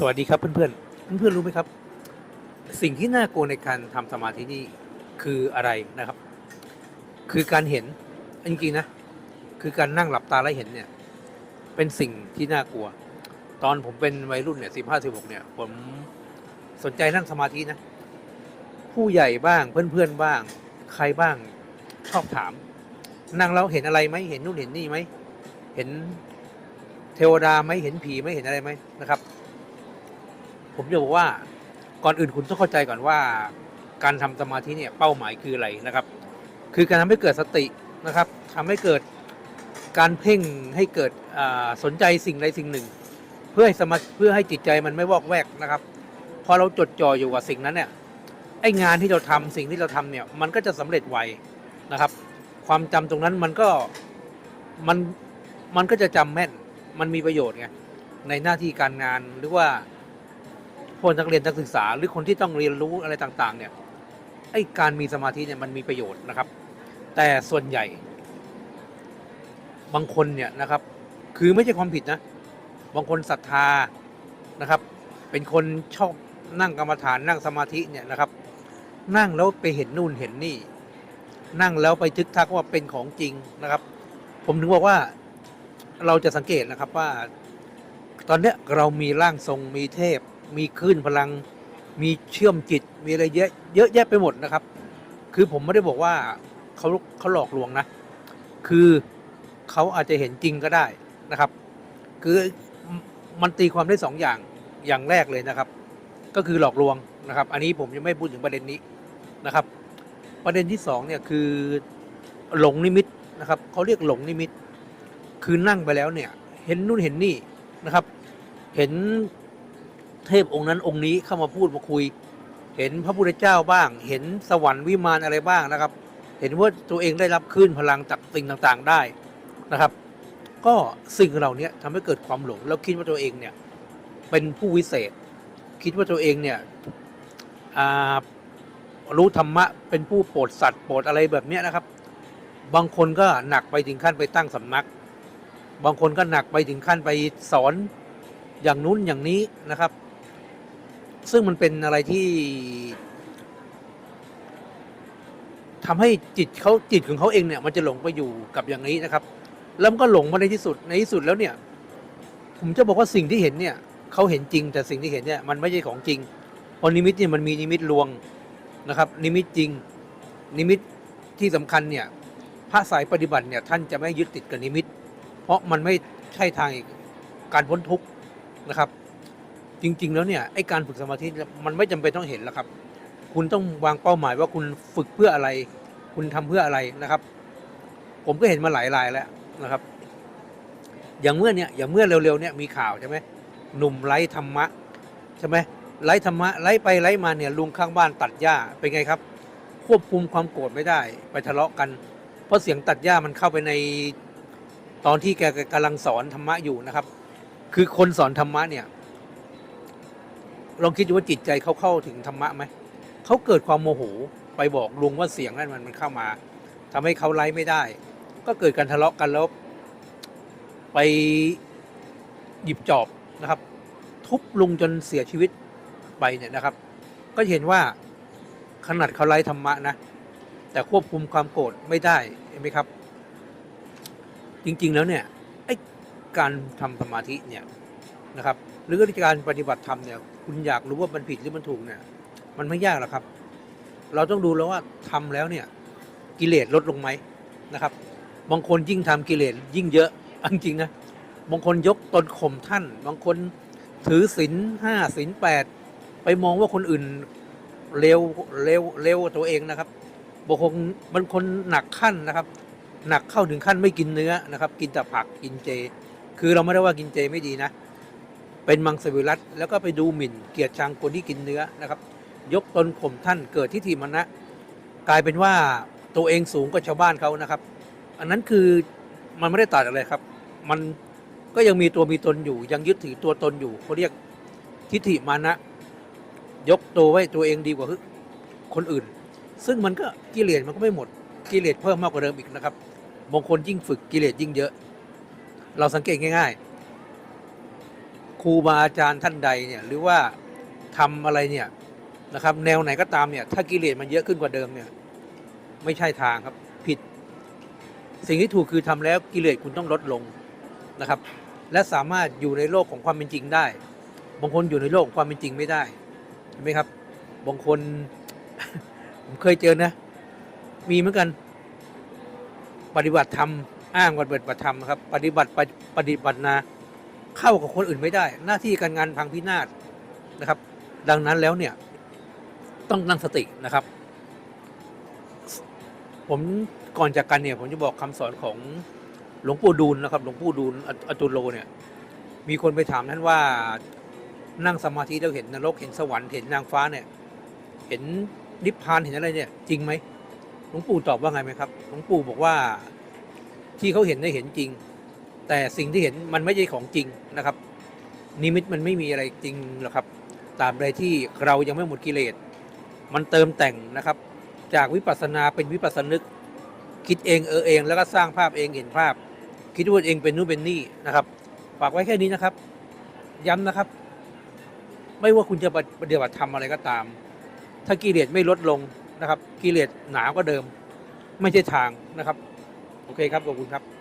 สวัสดีครับเพื่อนๆเพื่อนๆรู้ไหมครับ สิ่งที่น่ากลัวในการทำสมาธินี่คืออะไรนะครับ คือการเห็นจริงๆนะ คือการนั่งหลับตาแล้วเห็นเนี่ย เป็นสิ่งที่น่ากลัว ตอนผมเป็นวัยรุ่นเนี่ยสิบห้าสิบหกเนี่ย ผมสนใจนั่งสมาธินะ ผู้ใหญ่บ้างเพื่อนๆบ้าง ใครบ้างชอบถาม นั่งแล้วเห็นอะไรไหมเห็นนู่นเห็นนี่ไหมเห็นเทวดาไหมเห็นผีไหมเห็นอะไรไหมนะครับ ผมจะบอกว่าก่อนอื่นคุณต้องเข้าใจก่อนว่า การทำสมาธิเนี่ยเป้าหมายคืออะไรนะครับ คือการทำให้เกิดสตินะครับทำให้เกิดการเพ่งให้เกิดสนใจสิ่งใดสิ่งหนึ่ง เพื่อให้สมาเพื่อให้จิตใจมันไม่วอกแวกนะครับพอเราจดจ่ออยู่กับสิ่งนั้นเนี่ยไอ้งานที่เราทำสิ่งที่เราทำเนี่ยมันก็จะสำเร็จไวนะครับ ความจำตรงนั้นมันก็มันมันก็จะจำแม่นมันมีประโยชน์ไงในหน้าที่การงานหรือว่า พวกนักเรียนนักศึกษา หรือคนที่ต้องเรียนรู้อะไรต่างๆ เนี่ยไอ้การมีสมาธิเนี่ยมันมีประโยชน์นะครับ แต่ส่วนใหญ่ บางคนเนี่ยนะครับ คือไม่ใช่ความผิดนะ บางคนศรัทธานะครับ เป็นคนชอบนั่งกรรมฐานนั่งสมาธิเนี่ยนะครับ นั่งแล้วไปเห็นนู่นเห็นนี่ นั่งแล้วไปทึกทักว่าเป็นของจริงนะครับ ผมถึงบอกว่าเราจะสังเกตนะครับว่า ตอนเนี้ยเรามีร่างทรงมีเทพ มีคลื่นพลัง มีเชื่อมจิต มีอะไรเยอะเยอะแยะไปหมดนะครับ คือผมไม่ได้บอกว่าเขาเขาหลอกลวงนะ คือเขาอาจจะเห็นจริงก็ได้นะครับ คือมันตีความได้สองอย่างอย่างแรกเลยนะครับ ก็คือหลอกลวงนะครับ อันนี้ผมยังไม่พูดถึงประเด็นนี้นะครับ ประเด็นที่สองเนี่ยคือหลงนิมิตนะครับเขาเรียกหลงนิมิต คือนั่งไปแล้วเนี่ย เห็นนู่นเห็นนี่นะครับ เห็น เทพองค์นั้นองค์นี้เข้ามาพูดมาคุย เห็นพระพุทธเจ้าบ้าง เห็นสวรรค์วิมานอะไรบ้างนะครับ เห็นว่าตัวเองได้รับคลื่นพลังจากสิ่งต่างๆได้นะครับ ก็สิ่งเหล่านี้ทำให้เกิดความหลงแล้วคิดว่าตัวเองเนี่ยเป็นผู้วิเศษ คิดว่าตัวเองเนี่ยรู้ธรรมะเป็นผู้โปรดสัตว์โปรดอะไรแบบนี้นะครับ บางคนก็หนักไปถึงขั้นไปตั้งสำนัก บางคนก็หนักไปถึงขั้นไปสอนอย่างนู้นอย่างนี้นะครับ ซึ่งมันเป็นอะไรที่ทำให้จิตเขาจิตของเขาเองเนี่ย มันจะหลงไปอยู่กับอย่างนี้นะครับ แล้วมันก็หลงมาในที่สุดในที่สุดแล้วเนี่ย ผมจะบอกว่าสิ่งที่เห็นเนี่ยเขาเห็นจริง แต่สิ่งที่เห็นเนี่ยมันไม่ใช่ของจริงเพราะนิมิตเนี่ยมันมีนิมิตลวงนะครับ นิมิตจริง นิมิตที่สำคัญเนี่ย พระสายปฏิบัติเนี่ยท่านจะไม่ยึดติดกับนิมิต เพราะมันไม่ใช่ทางการพ้นทุกข์นะครับ จริง ๆ แล้วเนี่ยไอ้การฝึกสมาธิมันไม่จำเป็นต้องเห็นแล้วครับ คุณต้องวางเป้าหมายว่าคุณฝึกเพื่ออะไร คุณทำเพื่ออะไรนะครับ ผมก็เห็นมาหลายรายแล้วนะครับ อย่างเมื่อเนี่ยอย่างเมื่อเร็วๆเนี่ยมีข่าวใช่ไหมหนุ่มไร้ธรรมะใช่ไหมไร้ธรรมะไร้ไปไร้มาเนี่ยลุงข้างบ้านตัดหญ้าเป็นไงครับ ควบคุมความโกรธไม่ได้ ไปทะเลาะกัน เพราะเสียงตัดหญ้ามันเข้าไปในตอนที่แกกำลังสอนธรรมะอยู่นะครับ คือคนสอนธรรมะเนี่ย ลองคิดดูว่าจิตใจเขาเข้าถึงธรรมะไหมเขาเกิดความโมโหไปบอกลุงว่าเสียงนั้นมันมันเข้ามาทำให้เขาไล่ไม่ได้ ก็เกิดการทะเลาะกันแล้วไปหยิบจอบนะครับ ทุบลุงจนเสียชีวิตไปเนี่ยนะครับ ก็เห็นว่าขนาดเขาไล่ธรรมะนะแต่ควบคุมความโกรธไม่ได้เห็นไหมครับ จริง ๆ แล้วเนี่ยไอ้การทำสมาธิเนี่ยนะครับ หรือการปฏิบัติธรรมเนี่ยคุณอยากรู้ว่ามันผิดหรือมันถูกเนี่ย มันไม่ยากหรอกครับ เราต้องดูแล้วว่าทำแล้วเนี่ย กิเลสลดลงไหมนะครับ บางคนยิ่งทำกิเลสยิ่งเยอะอจริงๆนะบางคนยกตนข่มท่าน บางคนถือศีลห้าศีลแปดไปมองว่าคนอื่นเร็วเร็วเร็วตัวเองนะครับบางคนบางคนหนักขั้นนะครับ หนักเข้าถึงขั้นไม่กินเนื้อนะครับ กินแต่ผักกินเจ คือเราไม่ได้ว่ากินเจไม่ดีนะ เป็นมังสวิรัตแล้วก็ไปดูหมิ่นเกียรติชังคนที่กินเนื้อนะครับ ยกตนข่มท่านเกิดที่ทีมนะ กลายเป็นว่าตัวเองสูงกว่าชาวบ้านเขานะครับ อันนั้นคือมันไม่ได้ตัดอะไรครับ มันก็ยังมีตัวมีตนอยู่ ยังยึดถือตัวตนอยู่เขาเรียกทิฏฐิมานะ ยกตัวไว้ตัวเองดีกว่าคนอื่น ซึ่งมันก็กิเลสมันก็ไม่หมดกิเลสเพิ่มมากกว่าเดิมอีกนะครับบางคนยิ่งฝึกกิเลสยิ่งเยอะ เราสังเกตง่าย ๆ รูบาอาจารย์ท่านใดเนี่ยหรือว่าทำอะไรเนี่ยนะครับ แนวไหนก็ตามเนี่ย ถ้ากิเลสมันเยอะขึ้นกว่าเดิมเนี่ย ไม่ใช่ทางครับผิด สิ่งที่ถูกคือทำแล้วกิเลสคุณต้องลดลงนะครับ และสามารถอยู่ในโลกของความเป็นจริงได้ บางคนอยู่ในโลกของความเป็นจริงไม่ได้เห็นไหมครับบางคนผมเคยเจอนะ มีเหมือนกัน ปฏิบัติธรรมอ้างว่าปฏิบัติธรรมนะครับ ปฏิบัติปฏิบัตินา เข้ากับคนอื่นไม่ได้ หน้าที่การงานพังพินาศนะครับ ดังนั้นแล้วเนี่ย ต้องตั้งสตินะครับ ผมก่อนจากกันเนี่ย ผมจะบอกคำสอนของหลวงปู่ดูลนะครับ หลวงปู่ดูลออตุโลเนี่ย มีคนไปถามท่านว่านั่งสมาธิแล้วเห็นนรกเห็นสวรรค์เห็นนางฟ้าเนี่ย เห็นนิพพานเห็นอะไรเนี่ย จริงไหมหลวงปู่ตอบว่าไงไหมครับหลวงปู่บอกว่าที่เขาเห็นได้เห็นจริง แต่สิ่งที่เห็นมันไม่ใช่ของจริงนะครับ นิมิตมันไม่มีอะไรจริงหรอกครับตาบใดที่เรายังไม่หมดกิเลส มันเติมแต่งนะครับ จากวิปัสสนาเป็นวิปัสสนึก คิดเองเออเอง แล้วก็สร้างภาพเองเห็นภาพ คิดว่าเองเป็นนู่นเป็นนี่นะครับ ฝากไว้แค่นี้นะครับ ย้ำนะครับ ไม่ว่าคุณจะปฏิบัติทำอะไรก็ตาม ถ้ากิเลสไม่ลดลงนะครับ กิเลสหนากว่าเดิม ไม่ใช่ทางนะครับ โอเคครับขอบคุณครับ